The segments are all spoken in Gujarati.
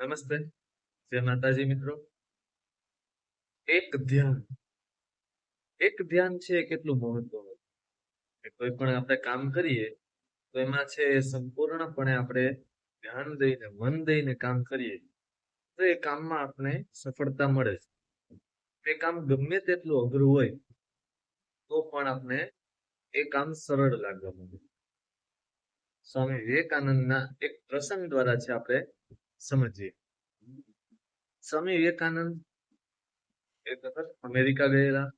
નમસ્તે. જય માતાજી મિત્રો. એક ધ્યાન. એક ધ્યાન છે કેટલું મહત્વનું કોઈ પણ આપણે કામ કરીએ, તો એમાં છે સંપૂર્ણપણે આપણે ધ્યાન દઈને, મન દઈને કામ કરીએ, તો એ કામમાં આપણે સફળતા મળે છે. એ કામ ગમે તેટલું અઘરું હોય, તો પણ આપણે એ કામ સરળ લાગવા માંડે. સ્વામી વિવેકાનંદના એક પ્રસંગ દ્વારા છે આપણે સમજીએ સ્વામી વિવેકાનંદ અમેરિકા ગયેલા.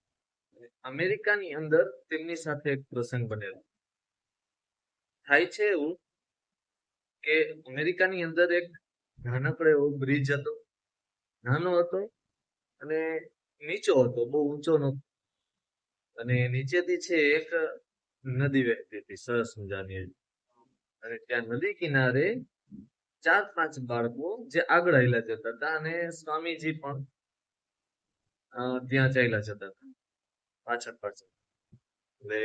અમેરિકાની અંદર તેમની સાથે એક પ્રસંગ બનેલો. થાય છે એવું કે અમેરિકાની અંદર એક નાનકડો એવો બ્રિજ હતો. નાનો હતો અને નીચો હતો, બહુ ઊંચો નહોતો. અને નીચેથી છે એક નદી વહેતી હતી, સરસ મજાની. અને ત્યાં નદી કિનારે ચાર પાંચ બાળકો જે આગળ આવેલા જતા હતા અને સ્વામીજી પણ ત્યાં ચાલ્યા જતા હતા, પાછળ પાછળ. એટલે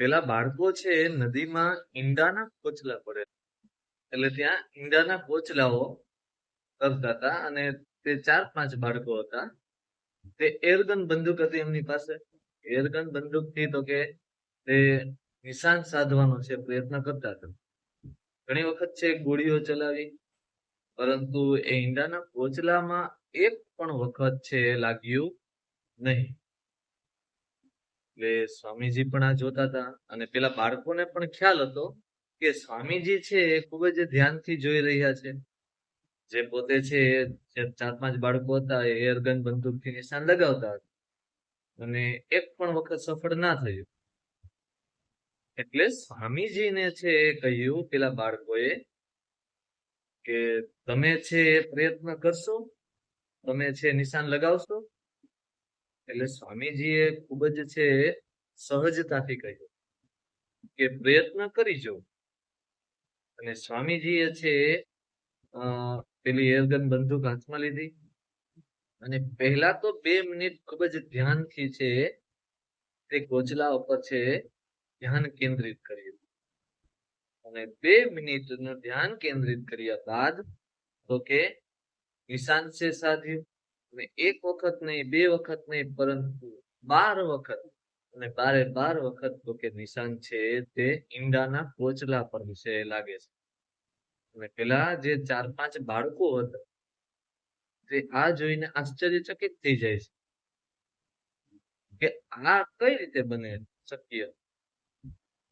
પેલા બાળકો છે નદીમાં ઈંડાના કોચલા પડે. એટલે ત્યાં ઈંડાના કોચલાઓ કરતા હતા અને તે ચાર પાંચ બાળકો હતા. તે એરગન બંદૂક હતી એમની પાસે. એરગન બંદૂકથી તો કે તે નિશાન સાધવાનો છે પ્રયત્ન કરતા હતા. ઘણી વખત છે ગોળીઓ ચલાવી, પરંતુ એ ઈંડાના કોચલામાં એક પણ વખત છે લાગ્યું નહીં. એટલે સ્વામીજી પણ આ જોતા હતા અને પેલા બાળકોને પણ ખ્યાલ હતો કે સ્વામીજી છે એ ખૂબ જ ધ્યાનથી જોઈ રહ્યા છે. જે પોતે છે જે ચાર પાંચ બાળકો હતા એ એરગન બંદૂકથી નિશાન લગાવતા હતા. અને એક પણ વખત સફળ ના થયું. એટલે સ્વામીજીને છે એ કહ્યું, પેલા બાળકોએ, કે તમે છે પ્રયત્ન કરશો, તમે છે નિશાન લગાવશો. એટલે સ્વામીજીએ ખૂબ જ છે સહજતાથી કહ્યું કે પ્રયત્ન કરી જો અને સ્વામીજીએ છે પેલી એરગન બંદૂક હાથમાં લીધી. અને પહેલા તો બે મિનિટ ખૂબ જ ધ્યાનથી છે તે કોચલા ઉપર છે ધ્યાન કેન્દ્રિત કર્યું. અને બે મિનિટનું ધ્યાન કેન્દ્રિત કર્યા બાદ, તો કે નિશાન છે સાધ્યું. અને એક વખત નહીં, બે વખત નહીં, પરંતુ બાર વખત અને બારે બાર વખત તો કે નિશાન છે તે ઈંડાના કોચલા પર વિશે લાગે છે. અને પેલા જે ચાર પાંચ બાળકો હતા, તે આ જોઈને આશ્ચર્યચકિત થઈ જાય છે કે આ કઈ રીતે બને? શક્ય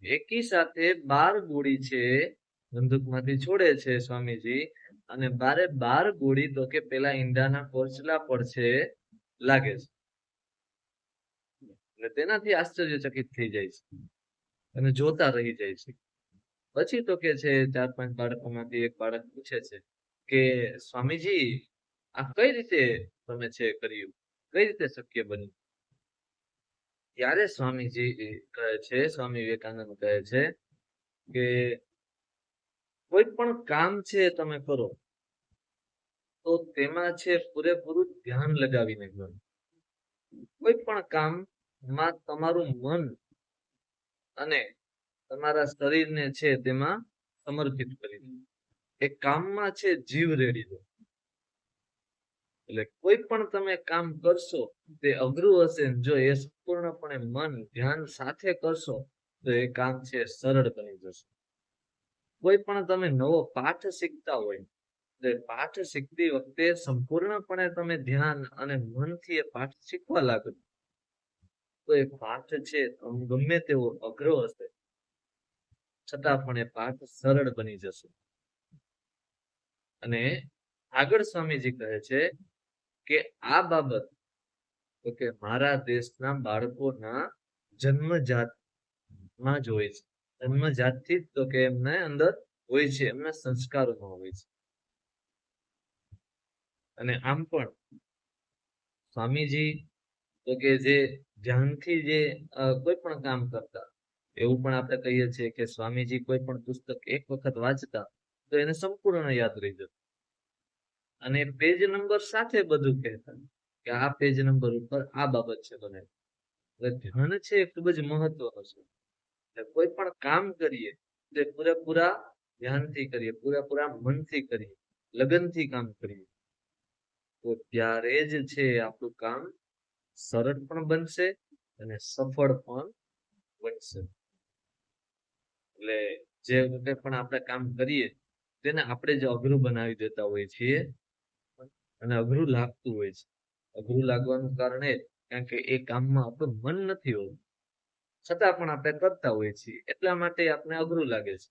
એકી સાથે બાર ગોળી છે, બંદૂકમાંથી છોડે છે સ્વામીજી. અને બારે બાર ગોળી તો કે પેલા ઈંડાના કોચલા પર છે, લાગે છે. એટલે તેનાથી આશ્ચર્યચકિત થઈ જાય છે. અને જોતા રહી જાય છે. પછી તો કે છે, ચાર પાંચ બાળકોમાંથી એક બાળક પૂછે છે કે, સ્વામીજી, આ કઈ રીતે તમે છે કર્યું? કઈ રીતે શક્ય બન્યું? ત્યારે સ્વામીજી કહે છે, સ્વામી વિવેકાનંદ કહે છે કે કોઈ પણ કામ છે તમે કરો, તો તેમાં છે પૂરેપૂરું ધ્યાન લગાવીને કરો. કોઈ પણ કામમાં તમારું મન અને તમારા શરીરને છે તેમાં સમર્પિત કરી દો. એ કામમાં છે જીવ રેડી દો. એટલે કોઈ પણ તમે કામ કરશો, તે અઘરું હશે. જો એ સંપૂર્ણપણે મન, ધ્યાન સાથે કરશો, તો એ કામ છે સરળ બની જશે. કોઈ પણ તમે નવો પાઠ શીખતા હોય પાઠ શીખતી વખતે સંપૂર્ણપણે તમે ધ્યાન અને મનથી એ પાઠ શીખવા લાગો. તો એ પાઠ છે ગમે તેવો અઘરો હશે. છતાં પણ એ પાઠ સરળ બની જશે. અને આગળ સ્વામીજી કહે છે કે આ બાબત તો કે મારા દેશના બાળકોના જન્મજાતમાં જ હોય છે. જન્મજાતથી જ તો કે એમને અંદર હોય છે, એમના સંસ્કારોમાં હોય છે. અને આમ પણ સ્વામીજી તો કે જે ધ્યાનથી જે કોઈ પણ કામ કરતા, એવું પણ આપણે કહીએ છીએ કે સ્વામીજી કોઈ પણ પુસ્તક એક વખત વાંચતા, તો એને સંપૂર્ણ યાદ રહી જતું. અને પેજ નંબર સાથે બધું કહેતા કે આ પેજ નંબર ઉપર આ બાબત છે બને ધ્યાન છે એ ખૂબ જ મહત્વનું છે. કોઈ પણ કામ કરીએ તે પૂરેપૂરા ધ્યાનથી કરીએ, પૂરેપૂરા મનથી કરીએ, લગનથી કામ કરીએ. તો ત્યારે જ છે આપણું કામ સરળ પણ બનશે અને સફળ પણ બનશે. એટલે જે વખતે પણ આપણે કામ કરીએ, તેને આપણે જ અઘરું બનાવી દેતા હોઈએ છીએ. અને અઘરું લાગતું હોય છે. અઘરું લાગવાનું કારણ એ કારણ કે એ કામમાં આપણું મન નથી હોતું. છતાં પણ આપણે કરતા હોઈએ છીએ. એટલા માટે આપણે અઘરું લાગે છે.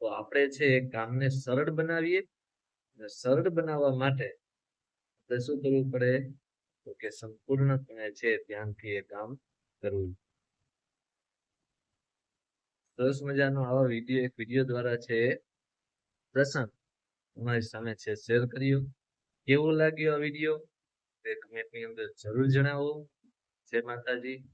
તો આપણે છે કામને સરળ બનાવીએ અને સરળ બનાવવા માટે આપણે શું કરવું પડે? તો કે સંપૂર્ણપણે છે ધ્યાનથી એ કામ કરવું સરસ મજાનો આવા વીડિયો, એક વીડિયો દ્વારા છે પ્રસંગ તમારી સામે છે. શેર કર્યો. કેવો લાગ્યો આ વીડિયો તે કમેન્ટની અંદર જરૂર જણાવો. જય માતાજી.